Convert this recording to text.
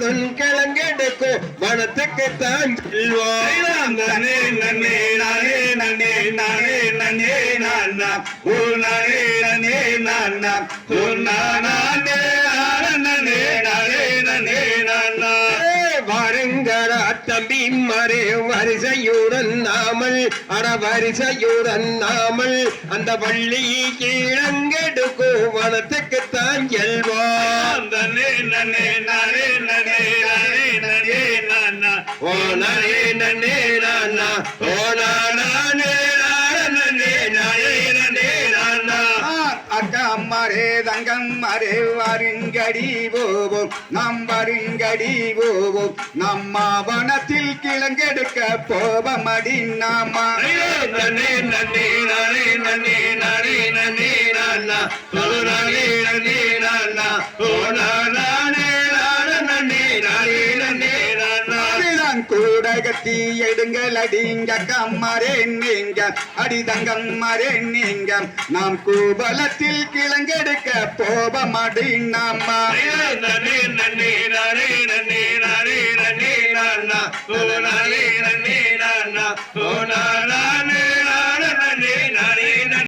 முழுதும் கிழங்கெடுக்கும். வனத்துக்கு தான் நன்னே நன்னே நானே நன்னே நானே நன்னே நானா ஓ நானே நன்னே நானா ஓ நானே நன்னே நானே நன்னே நானா வாருங்களா தம்பி மரே வரிசையுடன் நாமல். அட வரிசையுடன் நாமல். அந்த வள்ளி கிழங்கெடுக்கும். வனத்துக்கு தான் செல்வோம் நன்னே நன்னே நானே நன்னே நானே நன்னே நானா ஓ நானே நன்னே நானா ஓ நானே நானே நானே நன்னே நானா அக்கம்மரே தங்கம்மரே வருங்கடி போவோம் நாம் வருங்கடி போவோம் நம்ம வனத்தில் கிழங்கெடுக்க போவமடி நாம நன்னே நன்னே நானே நன்னே நானே நன்னே நானா ஓ நானே நன்னே நானா ஓ உலகத்தி எடுங்கள் அடிங்க கம்மரே நீங்க. அடிதங்கம் தங்கம்மரே நீங்க. நாம் கூபலத்தில் கிழங்கெடுக்க போவமடி நாம நன்னே